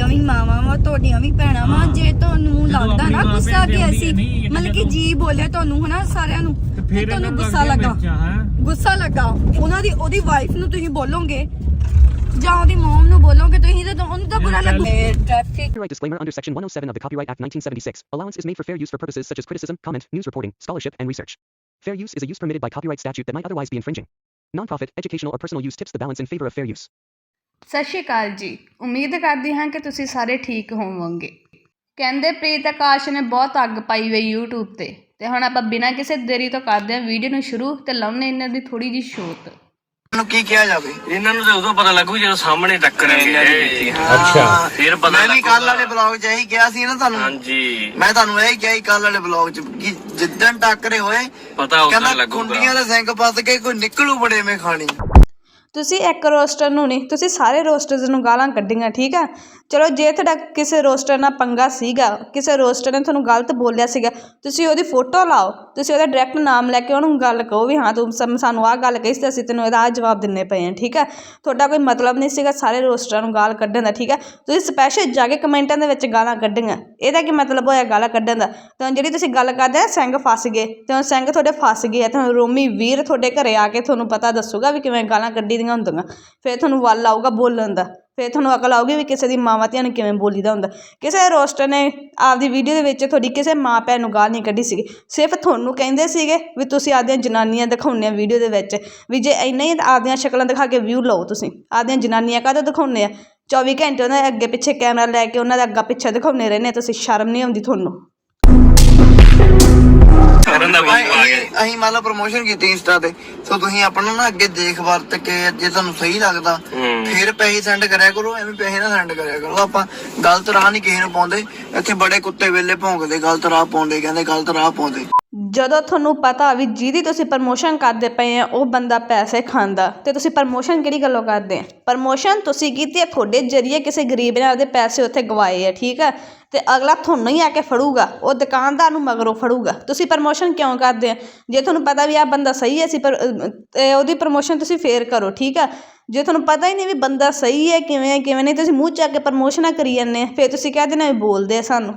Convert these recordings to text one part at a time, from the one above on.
ਤੁਹਾਡੀਆਂ ਵੀ ਮਾਵਾਂ ਵਾ ਤੁਹਾਡੀਆਂ ਵੀ ਭੈਣਾਂ ਵਾ ਹਾਂ। ਜੇ ਤੁਹਾਨੂੰ ਜਦੋਂ ਲੱਗਦਾ ਆਪਣੀ ਨਾ ਮਾਂ ਗੁੱਸਾ ਭੈਣ ਕਿ ਤੇ ਅਸੀਂ ਆਉਂਦੀ ਨਹੀਂ, ਮਤਲਬ ਕਿ ਜਦੋਂ- ਜੀ ਬੋਲਿਆ ਤੁਹਾਨੂੰ ਹਨਾ ਸਾਰਿਆਂ ਨੂੰ ਤੇ ਤੇ ਫਿਰ ਤੁਹਾਨੂੰ ਇਹਨਾਂ ਗੁੱਸਾ ਲੱਗਾ ਹੈ ਗੁੱਸਾ ਲੱਗਾ ਉਹਨਾਂ ਦੀ ਉਹਦੀ ਵਾਈਫ ਨੂੰ ਤੁਸੀਂ ਬੋਲੋਗੇ ਜਾਂ ਉਹਦੀ ਮਮ ਨੂੰ ਬੋਲੋਗੇ ਤੁਸੀਂ ਤੇ ਉਹਨੂੰ ਤਾਂ ਬੁਰਾ ਲੱਗੂ traffic Copyright disclaimer under Section 107 of the Copyright Act 1976. Allowance is made for fair use for purposes such as criticism, comment, news reporting, scholarship, and research. Fair use is a use permitted by copyright statute that might otherwise be infringing. Non-profit, educational, or personal use tips the balance in favor of fair use. ਸਤਿ ਸ਼੍ਰੀ ਅਕਾਲ ਜੀ। ਉਮੀਦ ਕਰਦੀ ਹਾਂ ਕਿ ਤੁਸੀਂ ਸਾਰੇ ਠੀਕ ਹੋਵੋਗੇ। ਕਹਿੰਦੇ ਪ੍ਰੀਤ ਆਕਾਸ਼ ਨੇ ਬਹੁਤ ਅੱਗ ਪਾਈ ਹੋਈ YouTube ਤੇ। ਤੇ ਹੁਣ ਆਪਾਂ ਬਿਨਾਂ ਕਿਸੇ ਦੇਰੀ ਤੋਂ ਕਰਦੇ ਹਾਂ ਵੀਡੀਓ ਨੂੰ ਸ਼ੁਰੂ ਤੇ ਲਾਉਣੇ ਇਹਨਾਂ ਦੀ ਥੋੜੀ ਜੀ ਸ਼ੋਤ ਨੂੰ ਕੀ ਕਿਹਾ ਜਾਵੇ? ਇਹਨਾਂ ਨੂੰ ਤਾਂ ਉਦੋਂ ਪਤਾ ਲੱਗੂ ਜਦੋਂ ਸਾਹਮਣੇ ਟੱਕਰਨਗੇ ਅੱਛਾ। ਫਿਰ ਪਤਾ ਮੈਂ ਵੀ ਕੱਲ। ਵਾਲੇ ਬਲੌਗ 'ਚ ਇਹੀ ਕਿਹਾ ਸੀ ਨਾ ਤੁਹਾਨੂੰ। ਹਾਂਜੀ। ਮੈਂ ਤੁਹਾਨੂੰ ਇਹੀ ਕਿਹਾ ਸੀ ਕੱਲ ਵਾਲੇ ਬਲੌਗ 'ਚ ਕਿ ਜਿੱਦਣ ਟੱਕਰੇ ਹੋਏ ਪਤਾ ਉਦੋਂ ਕਹਿੰਦਾ ਲੱਗੂਗਾ। ਕੁੰਡੀਆਂ ਦੇ ਸਿੰਘ ਫਸ ਕੇ ਕੋਈ ਨਿਕਲੂ ਬੜੇ ਮੇ ਖਾਣੀ। ਤੁਸੀਂ ਇੱਕ ਰੋਸਟਰ ਨੂੰ ਨਹੀਂ, ਤੁਸੀਂ ਸਾਰੇ ਰੋਸਟਰਸ ਨੂੰ ਗਾਲਾਂ ਕੱਢੀਆਂ, ਠੀਕ ਆ? ਚਲੋ, ਜੇ ਤੁਹਾਡਾ ਕਿਸੇ ਰੋਸਟਰ ਨਾਲ ਪੰਗਾ ਸੀਗਾ, ਕਿਸੇ ਰੋਸਟਰ ਨੇ ਤੁਹਾਨੂੰ ਗਲਤ ਬੋਲਿਆ ਸੀਗਾ, ਤੁਸੀਂ ਉਹਦੀ ਫੋਟੋ ਲਾਓ, ਤੁਸੀਂ ਉਹਦਾ ਡਾਇਰੈਕਟ ਨਾਮ ਲੈ ਕੇ ਉਹਨੂੰ ਗੱਲ ਕਹੋ ਵੀ ਹਾਂ, ਤੂੰ ਸਮ- ਸਾਨੂੰ ਆਹ ਗੱਲ ਕਹੀ ਸੀ ਤੇ ਅਸੀਂ ਤੈਨੂੰ ਇਹਦਾ ਆਹ ਜਵਾਬ ਦਿੰਨੇ ਪਏ ਆ ਠੀਕ ਆ? ਤੁਹਾਡਾ ਕੋਈ ਮਤਲਬ ਨਹੀਂ ਸੀਗਾ, ਸਾਰੇ ਰੋਸਟਰਾਂ ਨੂੰ ਗਾਲ ਕੱਢਣ ਦਾ, ਠੀਕ ਆ? ਤੁਸੀਂ ਸਪੈਸ਼ਲ ਜਾ ਕੇ ਕਮੈਂਟਾਂ ਦੇ ਵਿੱਚ ਗਾਲਾਂ ਕੱਢੀਆਂ, ਇਹਦਾ ਕੀ ਮਤਲਬ ਹੋਇਆ ਗਾਲਾਂ ਕੱਢਣ ਦਾ? ਤਾਂ ਜਿਹੜੀ ਤੁਸੀਂ ਗੱਲ ਕਰਦੇ ਆ, ਸਿੰਘ ਫਸ ਗਏ, ਤੇ ਹੁਣ ਸਿੰਘ ਤੁਹਾਡੇ ਫਸ ਗਏ ਆ, ਤੇ ਹੁਣ ਰੋਮੀ ਵੀਰ ਤੁਹਾਡੇ ਘਰੇ ਆ ਕੇ ਤੁਹਾਨੂੰ ਪਤਾ ਦੱਸੂਗਾ ਵੀ ਕਿਵੇਂ ਗਾਲਾਂ ਕੱਢੀ ਦੀਆਂ ਹੁੰਦੀਆਂ। ਫਿਰ ਤੁਹਾਨੂੰ ਵੱਲ ਆਊਗਾ ਬੋਲਣ ਦਾ। ਫਿਰ ਤੁਹਾਨੂੰ ਅਕਲ ਆਊਗੀ ਵੀ ਕਿਸੇ ਦੀ ਮਾਵਾਂ ਧੀਆਂ ਨੂੰ ਕਿਵੇਂ ਬੋਲੀਦਾ ਹੁੰਦਾ। ਕਿਸੇ ਰੋਸਟਰ ਨੇ ਆਪਦੀ ਵੀਡੀਓ ਦੇ ਵਿੱਚ ਤੁਹਾਡੀ ਕਿਸੇ ਮਾਂ ਭੈਣ ਨੂੰ ਗਾਲ ਨਹੀਂ ਕੱਢੀ ਸੀਗੀ। ਸਿਰਫ ਤੁਹਾਨੂੰ ਕਹਿੰਦੇ ਸੀਗੇ ਵੀ ਤੁਸੀਂ ਆਪਦੀਆਂ ਜਨਾਨੀਆਂ ਦਿਖਾਉਂਦੇ ਆ ਵੀਡੀਓ ਦੇ ਵਿੱਚ। ਵੀ ਜੇ ਇੰਨਾ ਹੀ ਆਪਦੀਆਂ ਸ਼ਕਲਾਂ ਦਿਖਾ ਕੇ ਵਿਊ ਲਓ ਤੁਸੀਂ। ਆਪਦੀਆਂ ਜਨਾਨੀਆਂ ਕਾਹਦੋਂ ਦਿਖਾਉਂਦੇ ਆ? 24 ਘੰਟੇ ਉਹਨਾਂ ਦੇ ਅੱਗੇ ਪਿੱਛੇ ਕੈਮਰਾ ਲੈ ਕੇ ਉਹਨਾਂ ਦਾ ਅੱਗਾ ਪਿੱਛੇ ਦਿਖਾਉਂਦੇ ਰਹਿੰਦੇ ਤੁਸੀਂ ਸ਼ਰਮ ਨਹੀਂ ਆਉਂਦੀ ਤੁਹਾਨੂੰ। ਕਰਨ ਦਾ ਬਾਬੂ ਆ ਗਿਆ। ਅਸੀਂ ਮੰਨ ਲਓ ਪ੍ਰੋਮੋਸ਼ਨ ਕੀਤੀ ਇੰਸਟਾ ਤੇ। ਸੋ ਤੁਸੀਂ ਆਪਣਾ ਨਾ ਅੱਗੇ ਦੇਖ ਵਰਤ ਕੇ ਜੇ ਤੁਹਾਨੂੰ ਸਹੀ ਲੱਗਦਾ। ਫਿਰ ਪੈਸੇ ਸੈਂਡ ਕਰਿਆ ਕਰੋ ਐਵੇਂ ਪੈਸੇ ਨਾ ਸੈਂਡ ਕਰਿਆ ਕਰੋ। ਆਪਾਂ ਗਲਤ ਰਾਹ ਨਹੀਂ ਕਿਸੇ ਨੂੰ ਪਾਉਂਦੇ। ਇੱਥੇ ਬੜੇ ਕੁੱਤੇ ਵੇਲੇ ਭੌਂਕਦੇ ਗਲਤ ਰਾਹ ਪਾਉਂਦੇ ਕਹਿੰਦੇ ਗਲਤ ਰਾਹ ਪਾਉਂਦੇ। ਜਦੋਂ ਤੁਹਾਨੂੰ ਪਤਾ ਵੀ ਜਿਹਦੀ ਤੁਸੀਂ ਪ੍ਰਮੋਸ਼ਨ ਕਰਦੇ ਪਏ ਆ ਉਹ ਬੰਦਾ ਪੈਸੇ ਖਾਂਦਾ। ਅਤੇ ਤੁਸੀਂ ਪ੍ਰਮੋਸ਼ਨ ਕਿਹੜੀ ਗੱਲੋਂ ਕਰਦੇ ਆ? ਪ੍ਰਮੋਸ਼ਨ ਤੁਸੀਂ ਕੀਤੀ ਹੈ ਤੁਹਾਡੇ ਜਰੀਏ ਕਿਸੇ ਗਰੀਬ ਨੇ ਆਪਦੇ ਪੈਸੇ ਉੱਥੇ ਗਵਾਏ ਆ ਠੀਕ ਆ? ਅਤੇ ਅਗਲਾ ਤੁਹਾਨੂੰ ਹੀ ਆ ਕੇ ਫੜੂਗਾ ਉਹ ਦੁਕਾਨਦਾਰ ਨੂੰ ਮਗਰੋਂ ਫੜੂਗਾ। ਤੁਸੀਂ ਪ੍ਰਮੋਸ਼ਨ ਕਿਉਂ ਕਰਦੇ ਆ? ਜੇ ਤੁਹਾਨੂੰ ਪਤਾ ਵੀ ਆਹ ਬੰਦਾ ਸਹੀ ਹੈ ਅਸੀਂ ਪਰ ਅਹ, ਉਹਦੀ ਪ੍ਰਮੋਸ਼ਨ ਤੁਸੀਂ ਫਿਰ ਕਰੋ ਠੀਕ ਆ? ਜੇ ਤੁਹਾਨੂੰ ਪਤਾ ਹੀ ਨਹੀਂ ਵੀ ਬੰਦਾ ਸਹੀ ਹੈ ਕਿਵੇਂ ਹੈ ਕਿਵੇਂ ਨਹੀਂ ਤੁਸੀਂ ਮੂੰਹ ਚੱਕ ਕੇ ਪ੍ਰਮੋਸ਼ਨਾਂ ਕਰੀ ਜਾਂਦੇ ਆ ਫਿਰ ਤੁਸੀਂ ਕਹਿ ਦੇਣਾ ਵੀ ਬੋਲਦੇ ਆ ਸਾਨੂੰ।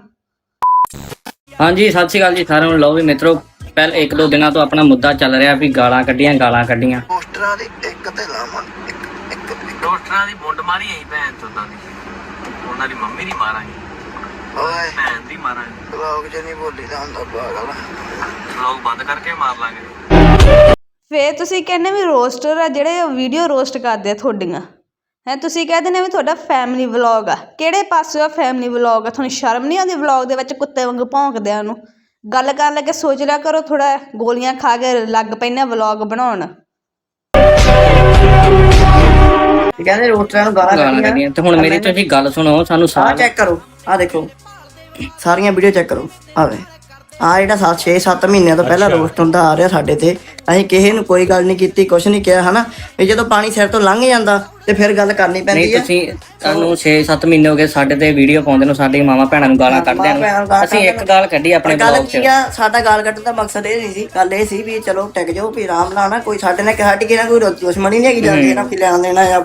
ਹਾਂਜੀ ਸਤਿ ਸ਼੍ਰੀ ਅਕਾਲ ਜੀ ਸਾਰਿਆਂ ਨੂੰ। ਲਓ ਵੀ ਮਿੱਤਰੋ ਪਹਿਲ ਇੱਕ ਦੋ ਦਿਨਾਂ ਤੋਂ ਆਪਣਾ ਮੁੱਦਾ ਚੱਲ ਰਿਹਾ ਵੀ ਗਾਲਾਂ ਕੱਢੀਆਂ ਗਾਲਾਂ ਕੱਢੀਆਂ। ਪੋਸਟਰਾਂ ਦੀ ਇੱਕ ਤੇ ਲਾਵਾਂ ਇੱਕ ਇੱਕ ਇੱਕ। ਡਾਕਟਰਾਂ ਦੀ ਮੁੰਡ ਮਾਰੀ ਆਈ ਭੈਣ ਚੋਦਾਂ ਦੀ। ਉਹਨਾਂ ਦੀ ਮੰਮੀ ਦੀ ਮਾਰਾਂਗੇ। ਓਏ। ਭੈਣ ਦੀ ਮਾਰਾਂਗੇ। ਬਲੌਗ 'ਚ ਨਹੀਂ ਬੋਲੀ ਦਾ ਹੁੰਦਾ ਪਾਗਲ। ਲੋਕ ਬੰਦ ਕਰਕੇ ਮਾਰ ਲਾਂਗੇ। ਫੇਰ ਤੁਸੀਂ ਕਹਿੰਦੇ ਵੀ ਰੋਸਟਰ ਆ ਜਿਹੜੇ ਵੀਡੀਓ ਰੋਸਟ ਕਰਦੇ ਆ ਤੁਹਾਡੀਆਂ। ਹੈ ਤੁਸੀਂ ਕਹਿੰਦੇ ਨੇ ਵੀ ਤੁਹਾਡਾ ਫੈਮਿਲੀ ਵਲੌਗ ਆ। ਕਿਹੜੇ ਪਾਸੇ ਆ ਫੈਮਿਲੀ ਵਲੌਗ ਆ ਤੁਹਾਨੂੰ ਸ਼ਰਮ ਨਹੀਂ ਆਉਂਦੀ ਵਲੌਗ ਦੇ ਵਿੱਚ ਕੁੱਤੇ ਵਾਂਗੂ ਭੌਂਕਦਿਆਂ ਨੂੰ? ਗੱਲ ਕਰਨ ਲੱਗੇ ਸੋਚ ਲਿਆ ਕਰੋ ਥੋੜਾ ਗੋਲੀਆਂ ਖਾ ਕੇ ਲੱਗ ਪੈਨੇ ਵਲੌਗ ਬਣਾਉਣ। ਕਹਿੰਦੇ ਰੋਟਰਾਂ ਨੂੰ ਗਾਲਾਂ ਗਾਲਾਂ ਕੱਢੀਆਂ। ਕੱਢੀਆਂ। ਤੇ ਹੁਣ ਮੇਰੀ ਤੁਸੀਂ ਗੱਲ ਸੁਣੋ ਸਾਨੂੰ ਆ ਸਾਰ ਚੈੱਕ ਕਰੋ। ਆ ਦੇਖੋ। ਸਾਰੀਆਂ ਵੀਡੀਓ ਚੈੱਕ ਕਰੋ। ਆਵੇ ਆ ਜਿਹੜਾ 7 6 7 ਮਹੀਨਿਆਂ ਤੋਂ ਪਹਿਲਾਂ ਰੋਸਟ ਹੁੰਦਾ ਆ ਰਿਹਾ ਸਾਡੇ ਤੇ। ਅਸੀਂ ਕਿਸੇ ਨੂੰ ਕੋਈ ਗੱਲ ਨਹੀਂ ਕੀਤੀ ਕੁਛ ਨਹੀਂ ਕਿਹਾ ਹਨਾ? ਵੀ ਜਦੋਂ ਪਾਣੀ ਸਿਰ ਤੋਂ ਲੰਘ ਜਾਂਦਾ ਤੇ ਫਿਰ ਗੱਲ ਕਰਨੀ ਨਹੀਂ ਪੈਂਦੀ ਹੈ ਤੁਸੀਂ ਤੁਹਾਨੂੰ 6-7 ਮਹੀਨੇ ਹੋ ਗਏ ਸਾਡੇ ਤੇ ਵੀਡੀਓ ਪਾਉਂਦੇ ਨੂੰ ਸਾਡੀ ਮਾਮਾ ਭੈਣਾਂ ਨੂੰ ਗਾਲਾਂ ਕੱਢਦੇ ਮਾਂ ਭੈਣਾਂ ਨੂੰ ਨੂੰ ਗਾਲਾਂ ਅਸੀਂ ਇੱਕ ਗਾਲ ਕੱਢੀ ਆਪਣੇ ਗੱਲ ਬਲੌਗ 'ਚ। ਕੀ ਆ ਸਾਡਾ ਗਾਲ ਕੱਢਣ ਦਾ ਮਕਸਦ ਇਹ ਨਹੀਂ ਸੀ ਗੱਲ ਇਹ ਸੀ ਵੀ ਚਲੋ ਟਿਕ ਜਾਓ ਵੀ ਆਰਾਮ ਨਾਲ ਨਾ ਕੋਈ ਸਾਡੇ ਨਾਲ ਸਾਡੀ ਕਿਸੇ ਨਾਲ ਕੋਈ ਦੁਸ਼ਮਣੀ ਨਹੀਂ ਹੈਗੀ ਜਾਂਦੇ ਨਾ ਵੀ ਲੈਣ ਦੇਣਾ ਜਾਂ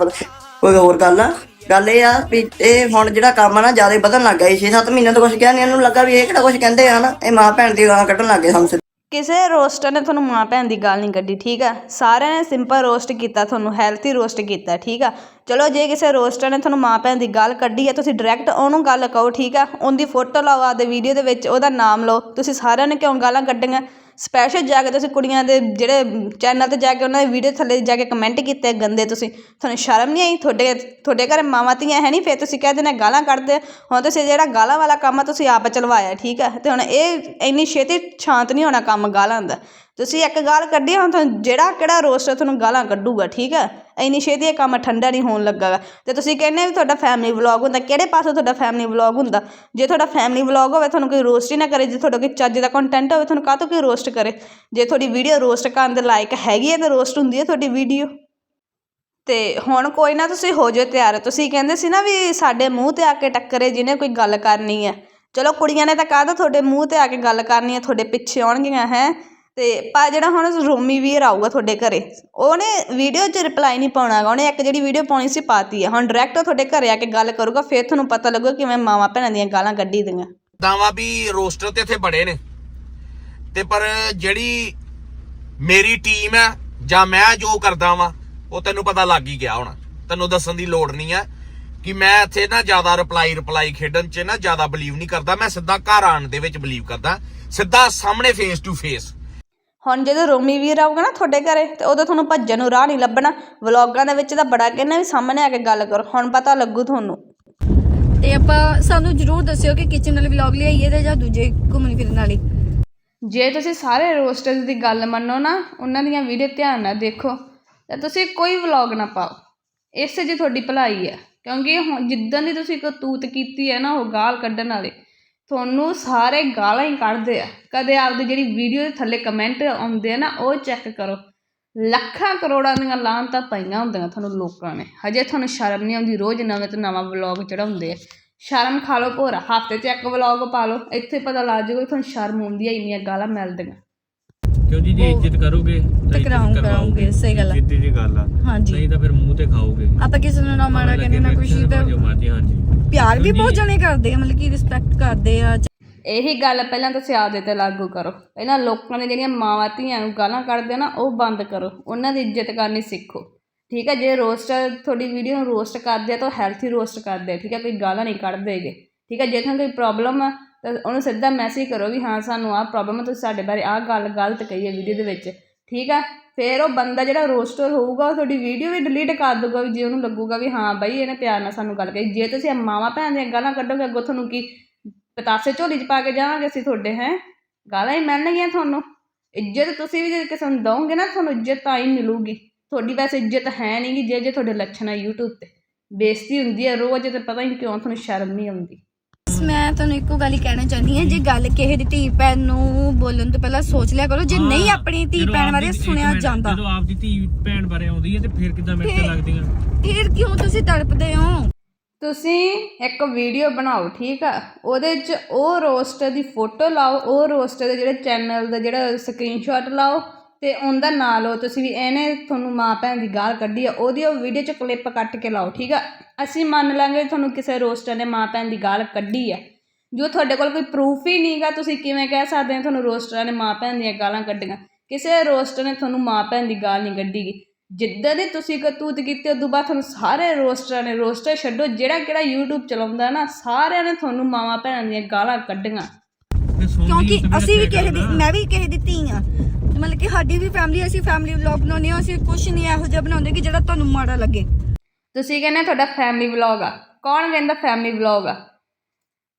ਕੋਈ ਹੋਰ ਗੱਲ ਆ। ਗੱਲ ਇਹ ਆ ਵੀ ਇਹ ਹੁਣ ਜਿਹੜਾ ਕੰਮ ਆ ਨਾ ਜ਼ਿਆਦਾ ਵਧਣ ਲੱਗ ਗਿਆ 6-7 ਮਹੀਨਿਆਂ ਤੋਂ ਕੁਝ ਕਿਹਾ ਨਹੀਂ ਇਹਨੂੰ ਲੱਗਾ ਵੀ ਇਹ ਕਿਹੜਾ ਕੁਝ ਕਹਿੰਦੇ ਆ ਨਾ ਇਹ ਮਾਂ ਭੈਣ ਦੀ ਗਾਲਾਂ ਕੱਢਣ ਲੱਗ ਗਏ ਸਾਨੂੰ ਕਿਸੇ ਰੋਸਟਰ ਨੇ ਤੁਹਾਨੂੰ ਮਾਂ ਭੈਣ ਦੀ ਗੱਲ ਨਹੀਂ ਕੱਢੀ, ਠੀਕ ਆ? ਸਾਰਿਆਂ ਨੇ ਸਿੰਪਲ ਰੋਸਟ ਕੀਤਾ ਤੁਹਾਨੂੰ ਹੈਲਥੀ ਰੋਸਟ ਕੀਤਾ, ਠੀਕ ਆ? ਚਲੋ ਜੇ ਕਿਸੇ ਰੋਸਟਰ ਨੇ ਤੁਹਾਨੂੰ ਮਾਂ ਭੈਣ ਦੀ ਗੱਲ ਕੱਢੀ ਹੈ ਤੁਸੀਂ ਡਾਇਰੈਕਟ ਉਹਨੂੰ ਗੱਲ ਕਹੋ, ਠੀਕ ਆ? ਉਹਦੀ ਫੋਟੋ ਲਾਓ ਆਪਦੇ ਵੀਡੀਓ ਦੇ ਵਿੱਚ, ਉਹਦਾ ਨਾਮ ਲਓ, ਤੁਸੀਂ ਸਾਰਿਆਂ ਨੇ ਕਿਉਂ ਗਾਲਾਂ ਕੱਢੀਆਂ? ਸਪੈਸ਼ਲ ਜਾ ਕੇ ਤੁਸੀਂ ਕੁੜੀਆਂ ਦੇ ਜਿਹੜੇ ਚੈਨਲ ਤੇ ਜਾ ਕੇ ਉਹਨਾਂ ਦੀ ਵੀਡੀਓ ਥੱਲੇ ਜਾ ਕੇ ਕਮੈਂਟ ਕੀਤੇ ਗੰਦੇ ਤੁਸੀਂ। ਤੁਹਾਨੂੰ ਸ਼ਰਮ ਨਹੀਂ ਆਈ? ਤੁਹਾਡੇ ਤੁਹਾਡੇ ਘਰ ਮਾਵਾਂ ਧੀਆਂ ਹੈ ਨਹੀਂ, ਫਿਰ ਤੁਸੀਂ ਕਹਿ ਨੇ ਗਾਲਾਂ ਕੱਢਦੇ। ਹੁਣ ਤੁਸੀਂ ਜਿਹੜਾ ਗਾਲਾਂ ਵਾਲਾ ਕੰਮ ਆ, ਤੁਸੀਂ ਆਪ ਚਲਵਾਇਆ, ਠੀਕ ਆ? ਅਤੇ ਹੁਣ ਇਹ ਇੰਨੀ ਛੇਤੀ ਸ਼ਾਂਤ ਨਹੀਂ ਹੋਣਾ ਕੰਮ ਗਾਲਾਂ ਦਾ। ਤੁਸੀਂ ਇੱਕ ਗਾਲ ਕੱਢੀ, ਹੁਣ ਤੁਹਾਨੂੰ ਜਿਹੜਾ ਕਿਹੜਾ ਰੋਸਟਰ ਤੁਹਾਨੂੰ ਗਾਲਾਂ ਕੱਢੂਗਾ, ਠੀਕ ਹੈ? ਇੰਨੀ ਛੇਤੀ ਇਹ ਕੰਮ ਠੰਡਾ ਨਹੀਂ ਹੋਣ ਲੱਗਾ। ਗਾ। ਤੇ ਤੁਸੀਂ ਕਹਿੰਦੇ ਵੀ ਤੁਹਾਡਾ ਫੈਮਿਲੀ ਵਲੌਗ ਹੁੰਦਾ, ਕਿਹੜੇ ਪਾਸੋਂ ਤੁਹਾਡਾ ਫੈਮਿਲੀ ਵਲੌਗ ਹੁੰਦਾ? ਜੇ ਤੁਹਾਡਾ ਫੈਮਿਲੀ ਵਲੌਗ ਹੋਵੇ, ਤੁਹਾਨੂੰ ਕੋਈ ਰੋਸਟ ਹੀ ਨਾ ਕਰੇ, ਜੇ ਤੁਹਾਡਾ ਕੋਈ ਚੱਜ ਦਾ ਕੰਟੈਂਟ ਹੋਵੇ, ਤੁਹਾਨੂੰ ਕਾਹਤੋਂ ਕੋਈ ਰੋਸਟ ਕਰੇ? ਜੇ ਤੁਹਾਡੀ ਵੀਡੀਓ ਰੋਸਟ ਕਰਨ ਦੇ ਲਾਇਕ ਹੈਗੀ ਹੈ, ਤਾਂ ਰੋਸਟ ਹੁੰਦੀ ਹੈ ਤੁਹਾਡੀ ਵੀਡੀਓ ਤੇ ਹੁਣ ਕੋਈ ਨਾ, ਤੁਸੀਂ ਹੋ ਜਾਓ ਤਿਆਰ। ਤੁਸੀਂ ਕਹਿੰਦੇ ਸੀ ਨਾ ਵੀ ਸਾਡੇ ਮੂੰਹ ਤੇ ਆ ਕੇ ਟੱਕਰੇ, ਜਿਹਨੇ ਕੋਈ ਗੱਲ ਕਰਨੀ ਹੈ। ਚਲੋ ਕੁੜੀਆਂ ਨੇ ਤਾਂ ਕਾਹਦਾ ਤੁਹਾਡੇ ਮੂੰਹ ਤੇ ਆ ਕੇ ਗੱਲ ਕਰਨੀ ਹੈ, ਤੁਹਾਡੇ ਪਿੱਛੇ ਆਉਣਗੀਆਂ, ਹੈ? ਤੇ ਪਰ ਜਿਹੜਾ ਹੁਣ ਰੋਮੀ ਵੀਰ ਆਊਗਾ ਤੁਹਾਡੇ ਘਰੇ, ਉਹਨੇ ਵੀਡੀਓ 'ਚ ਰਿਪਲਾਈ ਨਹੀਂ ਪਾਉਣਾ ਗਾ ਉਹਨੇ ਇੱਕ ਜਿਹੜੀ ਵੀਡੀਓ ਪਾਉਣੀ ਸੀ ਪਾਤੀ ਹੈ ਹੁਣ ਡਾਇਰੈਕਟ ਉਹ ਤੁਹਾਡੇ ਘਰੇ ਆ ਕੇ ਗੱਲ ਕਰੂਗਾ, ਫਿਰ ਤੁਹਾਨੂੰ ਪਤਾ ਲੱਗੂਗਾ ਕਿਵੇਂ ਮਾਵਾਂ ਭੈਣਾਂ ਦੀਆਂ ਗਾਲਾਂ ਕੱਢੀ ਦੀਆਂ। ਦਾਵਾ ਵੀ ਰੋਸਟਰ ਤੇ ਇੱਥੇ ਬੜੇ ਨੇ। ਤੇ ਪਰ ਜਿਹੜੀ ਮੇਰੀ ਟੀਮ ਹੈ ਜਾਂ ਮੈਂ ਜੋ ਕਰਦਾ ਵਾਂ, ਉਹ ਤੈਨੂੰ ਪਤਾ ਲੱਗ ਹੀ ਗਿਆ ਹੁਣ। ਤੈਨੂੰ ਦੱਸਣ ਦੀ ਲੋੜ ਨਹੀਂ ਹੈ ਕਿ ਮੈਂ ਇੱਥੇ ਨਾ ਜ਼ਿਆਦਾ ਰਿਪਲਾਈ ਰਿਪਲਾਈ ਖੇਡਣ 'ਚ ਨਾ ਜ਼ਿਆਦਾ ਬਲੀਵ ਨਹੀਂ ਕਰਦਾ। ਮੈਂ ਸਿੱਧਾ ਘਰ ਆਣ ਦੇ ਵਿੱਚ ਬਲੀਵ ਕਰਦਾ। ਸਿੱਧਾ ਸਾਹਮਣੇ ਫੇਸ ਟੂ ਫੇਸ ਹੁਣ ਜਦੋਂ ਰੋਮੀ ਵੀਰ ਆਊਗਾ ਨਾ ਤੁਹਾਡੇ ਘਰੇ ਤੇ ਉਦੋਂ ਤੁਹਾਨੂੰ ਭੱਜਣ ਨੂੰ ਰਾਹ ਨਹੀਂ ਲੱਭਣਾ। ਵਲੌਗਾਂ ਦੇ ਵਿੱਚ ਤਾਂ ਬੜਾ ਕਹਿੰਦੇ ਵੀ ਸਾਹਮਣੇ ਆ ਕੇ ਗੱਲ ਕਰੋ ਹੁਣ ਪਤਾ ਲੱਗੂ ਤੁਹਾਨੂੰ। ਤੇ ਆਪਾਂ ਸਾਨੂੰ ਜਰੂਰ ਦੱਸਿਓ ਕਿ ਕਿਚਨ ਵਾਲੇ ਵਲੌਗ ਲਈ ਆਈਏ ਤੇ ਜਾਂ ਦੂਜੇ ਘੁੰਮਣ ਫਿਰਨ ਵਾਲੇ। ਜੇ ਤੁਸੀਂ ਸਾਰੇ ਰੋਸਟਰਸ ਦੀ ਗੱਲ ਮੰਨੋ ਨਾ ਉਹਨਾਂ ਦੀਆਂ ਵੀਡੀਓ ਧਿਆਨ ਨਾਲ ਦੇਖੋ ਤਾਂ ਤੁਸੀਂ ਕੋਈ ਵਲੌਗ ਨਾ ਪਾਓ। ਇਸੇ 'ਚ ਤੁਹਾਡੀ ਭਲਾਈ ਹੈ ਕਿਉਂਕਿ ਹੁਣ ਜਿੱਦਾਂ ਦੀ ਤੁਸੀਂ ਕਰਤੂਤ ਕੀਤੀ ਹੈ ਨਾ ਉਹ ਗਾਲ ਕੱਢਣ ਵਾਲੇ ਤੁਹਾਨੂੰ ਸਾਰੇ ਗਾਲਾਂ ਹੀ ਕੱਢਦੇ ਆ। ਕਦੇ ਆਪਦੀ ਜਿਹੜੀ ਵੀਡੀਓ ਦੇ ਥੱਲੇ ਕਮੈਂਟ ਆਉਂਦੇ ਆ ਨਾ ਉਹ ਚੈੱਕ ਕਰੋ। ਲੱਖਾਂ ਕਰੋੜਾਂ ਦੀਆਂ ਲਾਹਨਤਾਂ ਪਈਆਂ ਹੁੰਦੀਆਂ ਤੁਹਾਨੂੰ ਲੋਕਾਂ ਨੇ। ਹਜੇ ਤੁਹਾਨੂੰ ਸ਼ਰਮ ਨਹੀਂ ਆਉਂਦੀ ਰੋਜ਼ ਨਵੇਂ ਤੋਂ ਨਵਾਂ ਵਲੌਗ ਚੜਾਉਂਦੇ ਆ। ਸ਼ਰਮ ਖਾ ਲਓ ਭੋਰਾ ਹਫ਼ਤੇ 'ਚ ਇੱਕ ਵਲੌਗ ਪਾ ਲਓ। ਇੱਥੇ ਪਤਾ ਲੱਗ ਜਾਊਗਾ ਤੁਹਾਨੂੰ ਸ਼ਰਮ ਆਉਂਦੀ ਹੈ ਇੰਨੀਆਂ ਗਾਲਾਂ ਮਿਲਦੀਆਂ। ਕਿਉਂ ਜੀ ਜੇ ਇੱਜ਼ਤ ਕਰੋਗੇ ਤਾਂ ਟਕਰਾਉਂ। ਕਰਾਉਂਗੇ ਸਹੀ ਗੱਲ ਹੈ ਸਿੱਧੀ ਜੀ ਗੱਲ ਆ। ਹਾਂਜੀ। ਨਹੀਂ ਤਾਂ ਫਿਰ ਮੂੰਹ ਤੇ ਖਾਓਗੇ। ਆਪਾਂ ਕਿਸੇ ਨੂੰ ਨਾ ਮਾੜਾ ਕਹਿੰਦੇ ਨਾ ਕੁਛ ਤੇ ਜੋ ਮਰਜ਼ੀ ਹਾਂਜੀ। ਪਿਆਰ ਵੀ ਬਹੁਤ ਜਣੇ ਕਰਦੇ ਆ ਮਤਲਬ ਕਿ ਰਿਸਪੈਕਟ ਕਰਦੇ ਆ ਇਹੀ ਗੱਲ ਪਹਿਲਾਂ ਤੁਸੀਂ ਆਪਦੇ ਤੇ ਲਾਗੂ ਕਰੋ। ਪਹਿਲਾਂ ਲੋਕਾਂ ਦੇ ਜਿਹੜੀਆਂ ਮਾਵਾਂ ਧੀਆਂ ਨੂੰ ਗਾਲਾਂ ਕੱਢਦੇ ਆ ਨਾ ਉਹ ਬੰਦ ਕਰੋ। ਉਹਨਾਂ ਦੀ ਇੱਜ਼ਤ ਕਰਨੀ ਸਿੱਖੋ। ਠੀਕ ਹੈ ਜੇ ਰੋਸਟਰ ਤੁਹਾਡੀ ਵੀਡੀਓ ਨੂੰ ਰੋਸਟ ਕਰਦੇ ਆ ਤਾਂ ਹੈਲਥੀ ਰੋਸਟ ਕਰਦੇ ਆ ਠੀਕ ਹੈ ਕੋਈ ਗਾਲਾਂ ਨਹੀਂ ਕੱਢਦੇਗੇ ਠੀਕ ਹੈ ਜੇ ਤੁਹਾਨੂੰ ਕੋਈ ਪ੍ਰੋਬਲਮ ਆ ਤਾਂ ਉਹਨੂੰ ਸਿੱਧਾ ਮੈਸੇਜ ਕਰੋ ਵੀ ਹਾਂ ਸਾਨੂੰ ਆਹ ਪ੍ਰੋਬਲਮ ਆ ਤੁਸੀਂ ਸਾਡੇ ਬਾਰੇ ਆਹ ਗੱਲ ਗਲਤ ਕਹੀ ਹੈ ਵੀਡੀਓ ਦੇ ਵਿੱਚ। ਠੀਕ ਆ? ਫਿਰ ਉਹ ਬੰਦਾ ਜਿਹੜਾ ਰੋਸਟਰ ਹੋਊਗਾ ਉਹ ਤੁਹਾਡੀ ਵੀਡੀਓ ਵੀ ਡਿਲੀਟ ਕਰ ਦੂਗਾ ਵੀ ਜੇ ਉਹਨੂੰ ਲੱਗੂਗਾ ਵੀ ਹਾਂ ਬਾਈ ਇਹਨੇ ਪਿਆਰ ਨਾਲ ਸਾਨੂੰ ਗੱਲ ਕਹੀ। ਜੇ ਤੁਸੀਂ ਮਾਵਾਂ ਭੈਣ ਦੀਆਂ ਗਾਲਾਂ ਕੱਢੋਗੇ, ਅੱਗੋਂ ਤੁਹਾਨੂੰ ਕੀ ਪਤਾਸੇ ਝੋਲੀ 'ਚ ਪਾ ਕੇ ਜਾਵਾਂਗੇ ਅਸੀਂ ਤੁਹਾਡੇ, ਹੈ? ਗਾਲਾਂ ਹੀ ਮਿਲਣਗੀਆਂ ਤੁਹਾਨੂੰ। ਇੱਜ਼ਤ ਤੁਸੀਂ ਵੀ ਜੇ ਕਿਸੇ ਨੂੰ ਦਓਗੇ ਨਾ, ਤੁਹਾਨੂੰ ਇੱਜ਼ਤ ਤਾਂ ਹੀ ਮਿਲੂਗੀ। ਤੁਹਾਡੀ ਵੈਸੇ ਇੱਜ਼ਤ ਹੈ ਨਹੀਂਗੀ ਜੇ ਜੇ ਤੁਹਾਡੇ ਲੱਛਣ ਆ YouTube ਤੇ। ਬੇਇੱਜ਼ਤੀ ਹੁੰਦੀ ਹੈ ਰੋਜ਼ ਤੇ ਪਤਾ ਹੀ ਕਿਉਂ ਤੁਹਾਨੂੰ ਸ਼ਰਮ ਨਹੀਂ ਆਉਂਦੀ। ਬਸ ਮੈਂ ਤੁਹਾਨੂੰ ਇੱਕੋ ਗੱਲ ਹੀ ਕਹਿਣਾ ਚਾਹੁੰਦੀ ਹਾਂ ਜੇ ਗੱਲ ਕਿਸੇ ਦੀ ਧੀ ਭੈਣ ਨੂੰ ਬੋਲਣ ਤੋਂ ਪਹਿਲਾਂ ਸੋਚ ਲਿਆ ਕਰੋ ਜੇ ਨਹੀਂ ਆਪਣੀ ਧੀ ਜਦੋਂ ਭੈਣ ਆਪਦੀ- ਬਾਰੇ ਇੱਕ ਸੁਣਿਆ ਮਿੰਟ, ਜਾਂਦਾ। ਜਦੋਂ ਆਪਦੀ ਧੀ ਭੈਣ ਬਾਰੇ ਆਉਂਦੀ ਹੈ ਤੇ ਫਿਰ ਕਿਦਾਂ ਮੇਰੇ ਤੇ ਫਿਰ- ਲੱਗਦੀਆਂ? ਫਿਰ ਕਿਉਂ ਤੁਸੀਂ ਤੜਪਦੇ ਹੋ? ਤੁਸੀਂ ਇੱਕ ਵੀਡੀਓ ਬਣਾਓ ਠੀਕ ਆ? ਉਹਦੇ 'ਚ ਉਹ ਰੋਸਟਰ ਦੀ ਫੋਟੋ ਲਾਓ ਉਹ ਰੋਸਟਰ ਦੇ ਜਿਹੜੇ ਚੈਨਲ ਦਾ ਜਿਹੜਾ ਸਕਰੀਨਸ਼ਾਟ ਲਾਓ ਤੇ ਉਹਦਾ ਨਾਂ ਲਓ ਤੁਸੀਂ ਵੀ ਇਹਨੇ ਤੁਹਾਨੂੰ ਮਾਂ ਭੈਣ ਦੀ ਗਾਲ ਕੱਢੀ ਆ ਉਹਦੀ ਉਹ ਵੀਡੀਓ 'ਚ ਕਲਿੱਪ ਕੱਟ ਕੇ ਲਾਓ ਠੀਕ ਆ? ਅਸੀਂ ਮੰਨ ਲਾਂਗੇ ਤੁਹਾਨੂੰ ਕਿਸੇ ਰੋਸਟਰ ਨੇ ਮਾਂ ਭੈਣ ਦੀ ਗਾਲ ਕੱਢੀ ਆ। ਜੋ ਤੁਹਾਡੇ ਕੋਲ ਕੋਈ ਪ੍ਰੂਫ ਹੀ ਨਹੀਂਗਾ ਤੁਸੀਂ ਕਿਵੇਂ ਕਹਿ ਸਕਦੇ ਹੋ ਤੁਹਾਨੂੰ ਰੋਸਟਰਾਂ ਨੇ ਮਾਂ ਭੈਣ ਦੀਆਂ ਗਾਲਾਂ ਕੱਢੀਆਂ? ਕਿਸੇ ਰੋਸਟਰ ਨੇ ਤੁਹਾਨੂੰ ਮਾਂ ਭੈਣ ਦੀ ਗਾਲ ਨਹੀਂ ਕੱਢੀ ਗੀ। ਜਿੱਦਾਂ ਦੇ ਤੁਸੀਂ ਕਰਤੂਤ ਕੀਤੇ ਉਦੋਂ ਬਾਅਦ ਤੁਹਾਨੂੰ ਸਾਰੇ ਰੋਸਟਰਾਂ ਨੇ ਰੋਸਟਰ ਛੱਡੋ ਜਿਹੜਾ ਕਿਹੜਾ YouTube ਚਲਾਉਂਦਾ ਨਾ ਸਾਰਿਆਂ ਨੇ ਤੁਹਾਨੂੰ ਮਾਵਾਂ ਭੈਣਾਂ ਦੀਆਂ ਗਾਲਾਂ ਕੱਢੀਆਂ। ਕਿਉਂਕਿ ਅਸੀਂ ਵੀ ਕਿਸੇ ਦੀ। ਮੈਂ ਵੀ ਕਿਸੇ ਦੀ ਧੀ ਆ। ਮਤਲਬ ਕਿ ਸਾਡੀ ਵੀ ਫੈਮਿਲੀ ਅਸੀਂ ਫੈਮਿਲੀ ਵਲੌਗ ਬਣਾਉਂਦੇ ਹਾਂ, ਅਸੀਂ ਕੁਝ ਨਹੀਂ ਇਹੋ ਜਿਹਾ ਬਣਾਉਂਦੇ ਕਿ ਜਿਹੜਾ ਤੁਹਾਨੂੰ ਮਾੜਾ ਲੱਗੇ। ਤੁਸੀਂ ਕਹਿੰਦੇ ਤੁਹਾਡਾ ਫੈਮਿਲੀ ਵਲੌਗ ਆ। ਕੌਣ ਕਹਿੰਦਾ ਫੈਮਿਲੀ ਵਲੌਗ ਆ?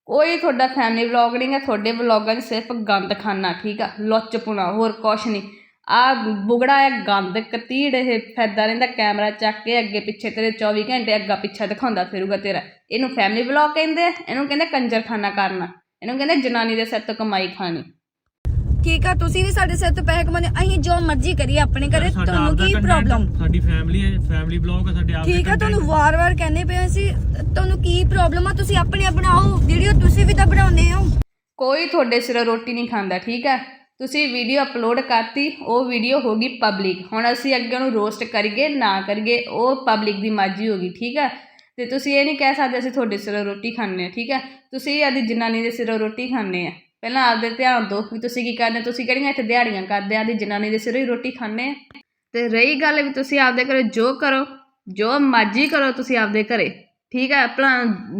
ਕੋਈ ਤੁਹਾਡਾ ਫੈਮਿਲੀ ਵਲੌਗ ਨਹੀਂ ਹੈ, ਤੁਹਾਡੇ ਵਲੌਗਾਂ 'ਚ ਸਿਰਫ ਗੰਦ ਖਾਨਾ ਠੀਕ ਆ? ਲੁੱਚਪੁਣਾ ਹੋਰ ਕੁਛ ਨਹੀਂ। ਆ ਬੁਗੜਾ ਆ ਗੰਦ, ਕਤੀੜ, ਇਹ ਫੈਦਾ ਰਹਿੰਦਾ ਕੈਮਰਾ ਚੱਕ ਕੇ ਅੱਗੇ ਪਿੱਛੇ ਤੇਰੇ 24 ਘੰਟੇ ਅੱਗਾ ਪਿੱਛਾ ਦਿਖਾਉਂਦਾ ਫਿਰੂਗਾ ਤੇਰਾ। ਇਹਨੂੰ ਫੈਮਿਲੀ ਵਲੌਗ ਕਹਿੰਦੇ ਇਹਨੂੰ ਕਹਿੰਦੇ ਕੰਜਰਖਾਨਾ ਕਰਨਾ। ਇਹਨੂੰ ਕਹਿੰਦੇ ਜਨਾਨੀ ਦੇ ਸਿਰ ਤੋਂ ਕਮਾਈ ਖਾਣੀ। ਠੀਕ ਆ ਤੁਸੀਂ ਵੀ ਸਾਡੇ ਸਿਰ ਤੋਂ ਪੈਸੇ ਕਮਾਉਂਦੇ ਅਸੀਂ ਜੋ ਮਰਜ਼ੀ ਕਰੀਏ ਆਪਣੇ ਘਰੇ ਸਾਡਾ ਤੁਹਾਨੂੰ ਆਪਦਾ ਕੀ content, ਪ੍ਰੋਬਲਮ ਸਾਡੀ ਫੈਮਿਲੀ ਹੈ ਫੈਮਿਲੀ ਬਲੌਗ ਹੈ ਸਾਡੇ ਆਪਦੇ ਠੀਕ ਆ। ਤੁਹਾਨੂੰ ਵਾਰ-ਵਾਰ ਕਹਿੰਦੇ ਪਏ ਅਸੀਂ ਤੁਹਾਨੂੰ ਕੀ ਪ੍ਰੋਬਲਮ ਆ? ਤੁਸੀਂ ਆਪਣੇ ਆਪ ਬਣਾਓ ਵੀਡੀਓ ਤੁਸੀਂ ਵੀ ਤਾਂ ਬਣਾਉਂਦੇ ਹੋ। ਕੋਈ ਤੁਹਾਡੇ ਸਿਰੋਂ ਰੋਟੀ ਨਹੀਂ ਖਾਂਦਾ ਠੀਕ ਹੈ ਤੁਸੀਂ ਵੀਡੀਓ ਅਪਲੋਡ ਕਰਤੀ ਉਹ ਵੀਡੀਓ ਹੋ ਗਈ ਪਬਲਿਕ ਹੁਣ ਅਸੀਂ ਅੱਗੇ ਉਹਨੂੰ ਰੋਸਟ ਕਰੀਏ ਨਾ ਕਰੀਏ ਉਹ ਪਬਲਿਕ ਦੀ ਮਰਜ਼ੀ ਹੋਗੀ ਠੀਕ ਹੈ ਤੇ ਤੁਸੀਂ ਇਹ ਨਹੀਂ ਕਹਿ ਸਕਦੇ ਅਸੀਂ ਤੁਹਾਡੇ ਸਿਰੋਂ ਰੋਟੀ ਖਾਂਦੇ ਆ ਠੀਕ ਹੈ ਤੁਸੀਂ ਆਦੀ ਜਨਾਨੀ ਦੇ ਸਿਰੋਂ ਰੋਟੀ ਖਾਂਦੇ ਆ। ਪਹਿਲਾਂ ਆਪਦੇ ਧਿਆਨ ਦਿਓ ਵੀ ਤੁਸੀਂ ਕੀ ਕਰਦੇ ਤੁਸੀਂ ਕਿਹੜੀਆਂ ਇੱਥੇ ਦਿਹਾੜੀਆਂ ਕਰਦੇ ਆ ਆਦੀ ਜਨਾਨੀ ਦੇ ਸਿਰੋਂ ਹੀ ਰੋਟੀ ਖਾਂਦੇ ਆ। ਤੇ ਰਹੀ ਗੱਲ ਵੀ ਤੁਸੀਂ ਆਪਦੇ ਘਰੇ ਜੋ ਕਰੋ, ਜੋ ਮਰਜ਼ੀ ਕਰੋ ਤੁਸੀਂ ਆਪਦੇ ਘਰੇ, ਠੀਕ ਹੈ ਭਲਾ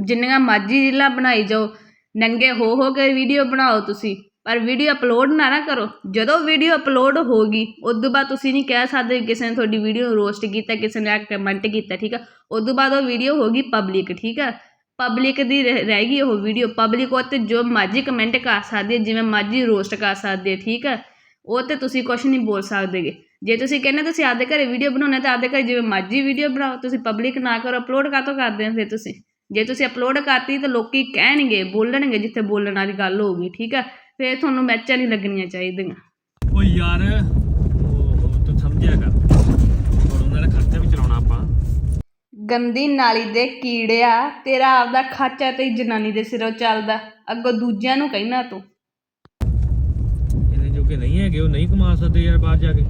ਜਿੰਨੀਆਂ ਮਰਜ਼ੀ ਰੀਲਾਂ ਬਣਾਈ ਜਾਓ, ਨੰਗੇ ਹੋ ਹੋ ਕੇ ਵੀਡੀਓ ਬਣਾਓ ਤੁਸੀਂ, ਪਰ ਵੀਡੀਓ ਅਪਲੋਡ ਨਾ ਨਾ ਕਰੋ। ਜਦੋਂ ਵੀਡੀਓ ਅਪਲੋਡ ਹੋਗੀ ਉਸ ਤੋਂ ਬਾਅਦ ਤੁਸੀਂ ਨਹੀਂ ਕਹਿ ਸਕਦੇ ਵੀ ਕਿਸੇ ਨੇ ਤੁਹਾਡੀ ਵੀਡੀਓ ਨੂੰ ਰੋਸਟ ਕੀਤਾ, ਕਿਸੇ ਨੇ ਆ ਕਮੈਂਟ ਕੀਤਾ, ਠੀਕ ਆ? ਉਸ ਤੋਂ ਬਾਅਦ ਉਹ ਵੀਡੀਓ ਹੋਗੀ ਪਬਲਿਕ, ਠੀਕ ਆ? ਪਬਲਿਕ ਦੀ ਰਹਿ ਰਹਿ ਗਈ ਉਹ ਵੀਡੀਓ ਪਬਲਿਕ ਉਹ ਉੱਤੇ ਜੋ ਮਰਜ਼ੀ ਕਮੈਂਟ ਕਰ ਸਕਦੀ ਹੈ, ਜਿਵੇਂ ਮਰਜ਼ੀ ਰੋਸਟ ਕਰ ਸਕਦੀ ਹੈ, ਠੀਕ ਹੈ? ਉਹ ਤੇ ਤੁਸੀਂ ਕੁਛ ਨਹੀਂ ਬੋਲ ਸਕਦੇ ਗੇ ਜੇ ਤੁਸੀਂ ਕਹਿੰਦੇ ਤੁਸੀਂ ਆਪਦੇ ਘਰੇ ਵੀਡੀਓ ਬਣਾਉਣਾ ਤਾਂ ਆਪਦੇ ਘਰੇ ਜਿਵੇਂ ਮਰਜ਼ੀ ਵੀਡੀਓ ਬਣਾਓ, ਤੁਸੀਂ ਪਬਲਿਕ ਨਾ ਕਰੋ ਅਪਲੋਡ ਕਾਹਤੋਂ ਕਰਦੇ ਹੋ ਫਿਰ ਤੁਸੀਂ? ਜੇ ਤੁਸੀਂ ਅਪਲੋਡ ਕਰਤੀ ਤਾਂ ਲੋਕੀ ਕਹਿਣਗੇ, ਬੋਲਣਗੇ ਜਿੱਥੇ ਬੋਲਣ ਵਾਲੀ ਗੱਲ ਹੋਊਗੀ ਠੀਕ ਹੈ? ਫਿਰ ਤੁਹਾਨੂੰ ਮੈਚਾਂ ਨਹੀਂ ਲੱਗਣੀਆਂ ਚਾਹੀਦੀਆਂ। ਓ ਯਾਰ ਉਹ ਤੂੰ ਸਮਝਿਆ ਕਰ ਹੁਣ ਉਹਨਾਂ ਦਾ ਖਰਚਾ ਵੀ ਚਲਾਉਣਾ ਆਪਾਂ ਗੰਦੀ ਨਾਲੀ ਦੇ ਕੀੜਿਆ ਤੇਰਾ ਆਪਦਾ ਖਾਚਾ ਤੇ ਜਨਾਨੀ ਦੇ ਸਿਰੋਂ ਚੱਲਦਾ। ਅੱਗੋਂ ਦੂਜਿਆਂ ਨੂੰ ਕਹਿਣਾ ਤੂੰ। ਇਹਨੇ ਜੋ ਜੋਗੇ ਨਹੀਂ ਹੈਗੇ ਉਹ ਨਹੀਂ ਕਮਾ ਸਕਦੇ ਯਾਰ ਬਾਹਰ ਜਾ ਕੇ।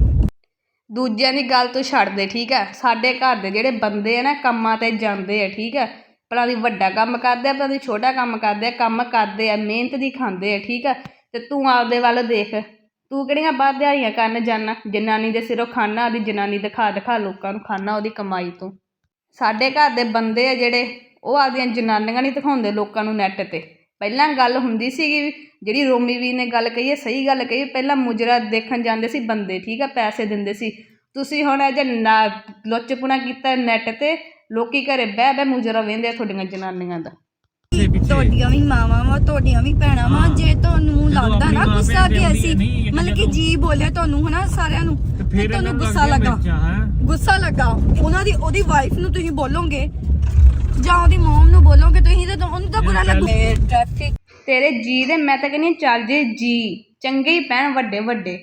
ਦੂਜਿਆਂ ਦੀ ਗੱਲ ਤੂੰ ਛੱਡ ਦੇ ਠੀਕ ਆ? ਸਾਡੇ ਘਰ ਦੇ ਜਿਹੜੇ ਬੰਦੇ ਆ ਨਾ ਕੰਮਾਂ ਤੇ ਜਾਂਦੇ ਆ ਠੀਕ ਆ? ਭਲਾ ਦੀ ਵੱਡਾ ਕੰਮ ਕਰਦੇ ਆ ਭਲਾ ਦੀ ਛੋਟਾ ਕੰਮ ਕਰਦੇ ਆ ਕੰਮ ਕਰਦੇ ਆ ਮਿਹਨਤ ਦੀ ਖਾਂਦੇ ਆ ਠੀਕ ਆ? ਤੇ ਤੂੰ ਆਪਦੇ ਵੱਲ ਦੇਖ। ਤੂੰ ਕਿਹੜੀਆਂ ਬਾਹਰ ਦਿਹਾੜੀਆਂ ਕਰਨ ਜਾਣਾ ਜਨਾਨੀ ਦੇ ਸਿਰੋਂ ਖਾਣਾ ਉਹਦੀ ਜਨਾਨੀ ਦਿਖਾ ਦਿਖਾ ਲੋਕਾਂ ਨੂੰ ਖਾਣਾ ਉਹਦੀ ਕਮਾਈ ਤੋਂ। ਸਾਡੇ ਘਰ ਦੇ ਬੰਦੇ ਆ ਜਿਹੜੇ ਉਹ ਆਪਦੀਆਂ ਜਨਾਨੀਆਂ ਨਹੀਂ ਦਿਖਾਉਂਦੇ ਲੋਕਾਂ ਨੂੰ ਨੈੱਟ ਤੇ। ਪਹਿਲਾਂ ਗੱਲ ਹੁੰਦੀ ਸੀਗੀ ਜਿਹੜੀ ਰੋਮੀ ਵੀ ਨੇ ਗੱਲ ਕਹੀ ਹੈ ਸਹੀ ਗੱਲ ਕਹੀ ਪਹਿਲਾਂ ਮੁਜਰਾ ਦੇਖਣ ਜਾਂਦੇ ਸੀ ਬੰਦੇ ਠੀਕ ਆ ਪੈਸੇ ਦਿੰਦੇ ਸੀ। ਤੁਸੀਂ ਹੁਣ ਇਹ ਜੇ ਨਾ ਲੁੱਚਪੁਣਾ ਕੀਤਾ ਨੈੱਟ ਤੇ ਲੋਕੀ ਘਰੇ ਬਹਿ ਬਹਿ ਮੁਜਰਾ ਵੇਂਦੇ ਆ ਤੁਹਾਡੀਆਂ ਜਨਾਨੀਆਂ ਦਾ। ਤੁਹਾਡੀਆਂ ਵੀ ਮਾਵਾਂ ਵਾ ਤੁਹਾਡੀਆਂ ਵੀ ਭੈਣਾਂ ਵਾ। ਜੇ ਤੁਹਾਨੂੰ ਲੱਗਦਾ ਆਪਣੀ ਨਾ ਗੁੱਸਾ ਕਿ ਆਉਂਦੀ ਅਸੀਂ ਮਤਲਬ ਕਿ ਜੀ ਬੋਲਿਆ ਤੁਹਾਨੂੰ ਹਨਾ ਸਾਰਿਆਂ ਨੂੰ ਫਿਰ ਤੁਹਾਨੂੰ ਗੁੱਸਾ ਲੱਗਾ। ਗੁੱਸਾ ਲੱਗਾ। ਉਹਨਾਂ ਦੀ ਉਹਦੀ ਵਾਈਫ ਨੂੰ ਤੁਸੀਂ ਬੋਲੋਗੇ ਜਾਂ ਉਹਦੀ ਮਮ ਨੂੰ ਬੋਲੋਗੇ ਤੁਸੀਂ ਤੇ ਉਹਨੂੰ ਤਾਂ ਬੁਰਾ ਲੱਗੂ। ਟ੍ਰੈਫਿਕ ਤੇਰੇ ਜੀ ਦੇ ਮੈਂ ਤਾਂ ਕਹਿੰਦੀ ਚੱਲ ਜੇ ਜੀ। ਚੰਗੇ ਹੀ ਪੈਣ ਵੱਡੇ ਵੱਡੇ।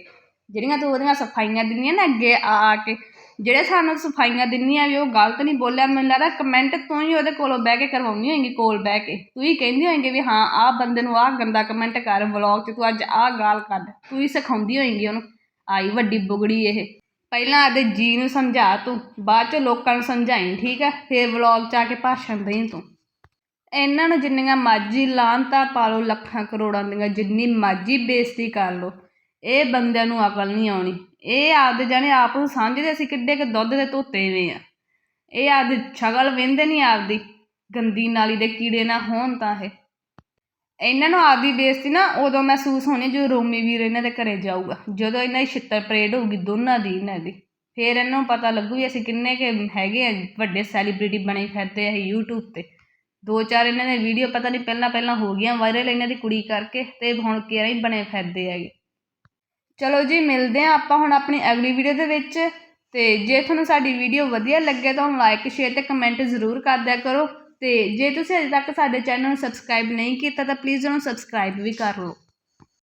ਜਿਹੜੀਆਂ ਤੂੰ ਉਹਦੀਆਂ ਸਫਾਈਆਂ ਦਿੰਦੀਆਂ ਨਾ ਅੱਗੇ ਆ ਆ ਕੇ ਜਿਹੜੇ ਸਾਨੂੰ ਸਫਾਈਆਂ ਦਿੰਦੀਆਂ ਵੀ ਉਹ ਗਲਤ ਨਹੀਂ ਬੋਲਿਆ, ਮੈਨੂੰ ਲੱਗਦਾ ਕਮੈਂਟ ਤੂੰ ਹੀ ਉਹਦੇ ਕੋਲੋਂ ਬਹਿ ਕੇ ਕਰਵਾਉਣੀ ਹੋਏਗੀ, ਕੋਲ ਬਹਿ ਕੇ। ਤੂੰ ਹੀ ਕਹਿੰਦੀ ਹੋਏਗੀ ਵੀ ਹਾਂ, ਆਹ ਬੰਦੇ ਨੂੰ ਆਹ ਗੰਦਾ ਕਮੈਂਟ ਕਰ ਵਲੌਗ 'ਚ, ਤੂੰ ਅੱਜ ਆਹ ਗਾਲ ਕੱਢ। ਤੂੰ ਹੀ ਸਿਖਾਉਂਦੀ ਹੋਏਗੀ ਉਹਨੂੰ। ਆਈ ਵੱਡੀ ਬੁਗੜੀ ਇਹ। ਪਹਿਲਾਂ ਆਦੇ ਜੀ ਨੂੰ ਸਮਝਾ ਤੂੰ, ਬਾਅਦ 'ਚ ਲੋਕਾਂ ਨੂੰ ਸਮਝਾਈ, ਠੀਕ ਆ? ਫੇਰ ਵਲੌਗ 'ਚ ਆ ਕੇ ਭਾਸ਼ਣ ਦੇਈਂ ਤੂੰ। ਇਹਨਾਂ ਨੂੰ ਜਿੰਨੀਆਂ ਮਰਜ਼ੀ ਲਾਂਤਾ ਪਾ ਲਓ, ਲੱਖਾਂ ਕਰੋੜਾਂ ਦੀਆਂ, ਜਿੰਨੀ ਮਰਜ਼ੀ ਬੇਇੱਜ਼ਤੀ ਕਰ ਲਓ। ਇਹ ਬੰਦਿਆਂ ਨੂੰ ਅਕਲ ਨਹੀਂ ਆਉਣੀ। ਇਹ ਆਪਦੇ ਜਾਣੇ ਆਪ ਨੂੰ ਸਮਝਦੇ ਅਸੀਂ ਕਿੱਡੇ ਕੁ ਦੁੱਧ ਦੇ ਧੋਤੇ ਵੇ ਆ। ਇਹ ਆਪਦੀ ਸ਼ਕਲ ਵੇਂਦੇ ਨਹੀਂ ਆਪਦੀ, ਗੰਦੀ ਨਾਲੀ ਦੇ ਕੀੜੇ ਨਾ ਹੋਣ ਤਾਂ ਇਹ। ਇਹਨਾਂ ਨੂੰ ਆਪਦੀ ਬੇਇੱਜ਼ਤੀ ਨਾ ਉਦੋਂ ਮਹਿਸੂਸ ਹੋਣੀ ਜਦੋਂ ਰੋਮੀ ਵੀਰ ਇਹਨਾਂ ਦੇ ਘਰੇ ਜਾਊਗਾ। ਜਦੋਂ ਇਹਨਾਂ ਦੀ ਛਿੱਤਰ ਪਰੇਡ ਹੋਊਗੀ ਦੋਨਾਂ ਦੀ ਇਹਨਾਂ ਦੀ। ਫਿਰ ਇਹਨਾਂ ਨੂੰ ਪਤਾ ਲੱਗੂ ਵੀ ਅਸੀਂ ਕਿੰਨੇ ਕੇ ਹੈਗੇ ਆ, ਵੱਡੇ ਸੈਲੀਬ੍ਰਿਟੀ ਬਣੇ ਫਿਰਦੇ ਆ ਇਹ YouTube ਤੇ। ਦੋ ਚਾਰ ਇਹਨਾਂ ਦੇ ਵੀਡੀਓ ਪਤਾ ਨਹੀਂ ਪਹਿਲਾਂ ਪਹਿਲਾਂ ਹੋ ਗਈਆਂ ਵਾਇਰਲ ਇਹਨਾਂ ਦੀ ਕੁੜੀ ਕਰਕੇ ਤੇ ਹੁਣ ਕਿਹੜਾ ਹੀ ਬਣੇ ਫਿਰਦੇ ਹੈਗੇ। ਚਲੋ ਜੀ, ਮਿਲਦੇ ਆ ਆਪਾਂ ਹੁਣ ਆਪਣੀ ਅਗਲੀ ਵੀਡੀਓ ਦੇ ਵਿੱਚ। ਤੇ ਜੇ ਤੁਹਾਨੂੰ ਸਾਡੀ ਵੀਡੀਓ ਵਧੀਆ ਲੱਗੇ ਤਾਂ ਲਾਈਕ ਸ਼ੇਅਰ ਤੇ ਕਮੈਂਟ ਜ਼ਰੂਰ ਕਰ ਦਿਆ ਕਰੋ। ਤੇ ਜੇ ਤੁਸੀਂ ਅਜੇ ਤੱਕ ਸਾਡੇ ਚੈਨਲ ਨੂੰ ਸਬਸਕ੍ਰਾਈਬ ਨਹੀਂ ਕੀਤਾ ਤਾਂ ਪਲੀਜ਼ ਉਹਨੂੰ ਸਬਸਕ੍ਰਾਈਬ ਵੀ ਕਰ ਲਓ।